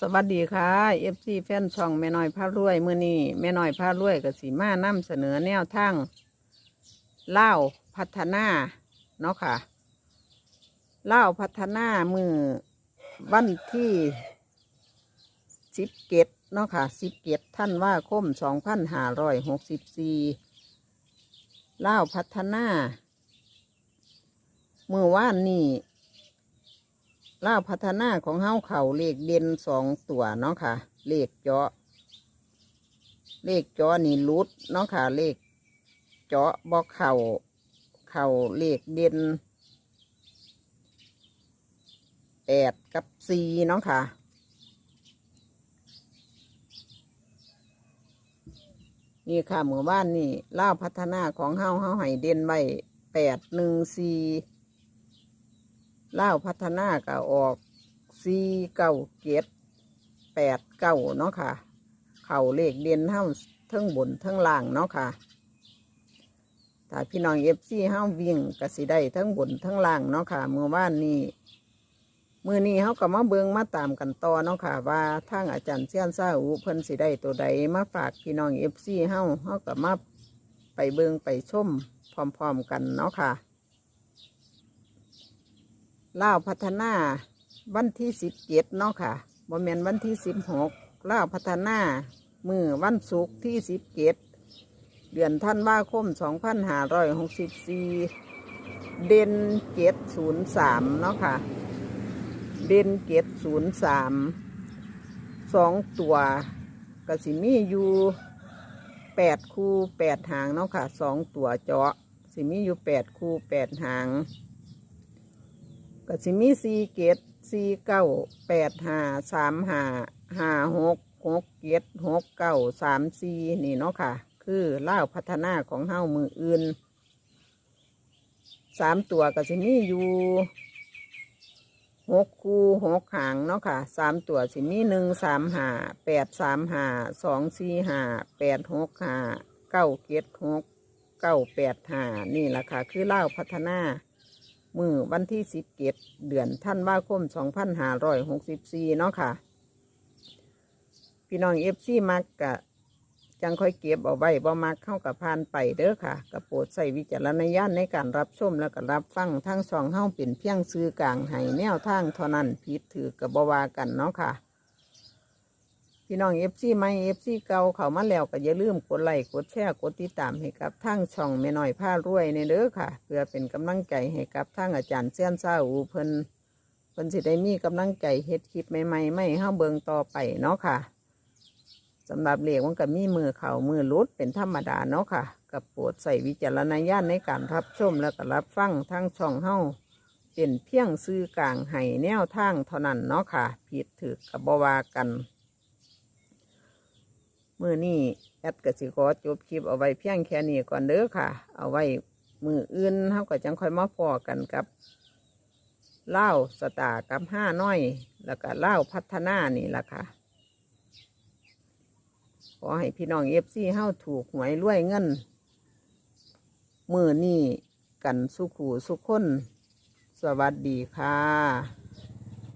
สวัสดีค่ะเอฟซีแฟนช่องแม่น้อยพารวยมือนี้แม่น้อยพารวยกับสีมานำเสนอแนวทางเล่าพัฒนาเนาะค่ะเล่าพัฒนามือวันที่สิบเกตเนาะค่ะสิบเกตท่านว่าคมสองพันห้าร้อยหกสิบสี่เล่าพัฒนามือว่านนี่ ล่าพัฒนาของเฮาเข่าเลขเด่นสองตัวเนาะค่ะ เลขเจาะ เลขเจาะนี่รุดเนาะค่ะ เลขเจาะบอกเข่าเข่าเลขเด่นแปดกับสี่เนาะค่ะนี่ค่ะหมู่บ้านนี่ล่าพัฒนาของเฮาเฮาให้เด่นไว้แปดหนึ่งสี่ เล่าพัฒนาก็ออกสี่เก้าเจ็ดแปดเก้าเนาะค่ะ เข่าเลขเด่นเท่าเทั้งบนเทั้งล่างเนาะค่ะถ้าพี่น้องเอฟซีเฮาวิ่งก็สิได้เทั้งบนเทั้งล่างเนาะค่ะเมื่อวานนี้มือนี้เฮาก็มาเบิงมาตามกันต่อเนาะค่ะ ว่าทางอาจารย์เซียนซาอูเพิ่นสิได้ตัวใดมาฝากพี่น้องเอฟซีเฮาเฮาก็มาไปเบิงไปชมพร้อมๆกันเนาะค่ะ ล่าวพัฒนาวันที่สิบเจ็ดเนาะค่ะบ่แมนวันที่สิบหกล่าวพัฒนามือวันศุกร์ที่สิบเจ็ดเดือนท่านว่าคมสองพันห้าร้อยหกสิบสี่เด่นเจ็ดศูนย์สามเนาะค่ะ เด่นเจ็ดศูนย์สามสองตัวกสิมีอยู่แปดคู่แปดหางเนาะค่ะสองตัวเจาะสิมีอยู่แปดคู่แปดหาง ก็สิมีสี่เกตสี่เก้าแปดห้าสามห้าห้าหกหกเกตหกเก้าสามสี่นี่เนาะค่ะ คือเล่าพัฒนาของเฮ้ามืออื่นสามตัวก็สิมีอยู่หกคู่หกหางเนาะค่ะสามตัวสิมีหนึ่งสามห้าแปดสามห้าสองสี่ห้าแปดหกห้าเก้าเกตหกเก้าแปดห้านี่แหละค่ะ คือเล่าพัฒนา มือวันที่สิบเกตเดือนท่านว่าคมสองพันห้าร้อยหกสิบสี่เนาะค่ะ พี่น้องเอฟซีมักกะจังค่อยเก็บเอาไว้บ่มักเข้ากับพานไปเด้อค่ะกระโปรดใส่วิจารณญาณในการรับชมแล้วก็รับฟังทั้งสองเฮ้าเป็นเพียงซื้อกลางให้แนวทางเท่านั้นพิดถือกับบวากันเนาะค่ะ พี่น้องเอฟซีไม่เอฟซีเก่าเขามาแล้วก็อย่าลืมกดไลค์กดแชร์กดติดตามให้กับทางช่องแม่น้อยผ้ารวยในเด้อค่ะ เพื่อเป็นกำลังใจให้กับทางอาจารย์เซียนซาอูเพิ่นเพิ่นสิได้มีกำลังใจเฮ็ดคลิปใหม่ๆไม่ให้เฮาเบิ่งต่อไปเนาะค่ะสำหรับเลขมันก็มีมือเข่ามือลุดเป็นธรรมดาเนาะค่ะกับโปรดใส่วิจารณญาณในการรับชมแล้วก็รับฟังทางช่องเฮาเป็นเพียงซื้อกลางให้แนวทางเท่านั้นเนาะค่ะ ผิดถือกับบวากัน มือนี้แอดกสิขอจบคลิปเอาไว้เพียงแค่นี้ก่อนเด้อค่ะ เอาไว้มืออื่นเขาก็จังค่อยมาพอกันกับเล่าสตาร์กับห้าน้อย แล้วก็เล่าพัฒนานี่แหละค่ะ ขอให้พี่น้องเอฟซีเฮาถูกหวยรวยเงิน มือนี่กันสุขูสุขคน สวัสดีค่ะ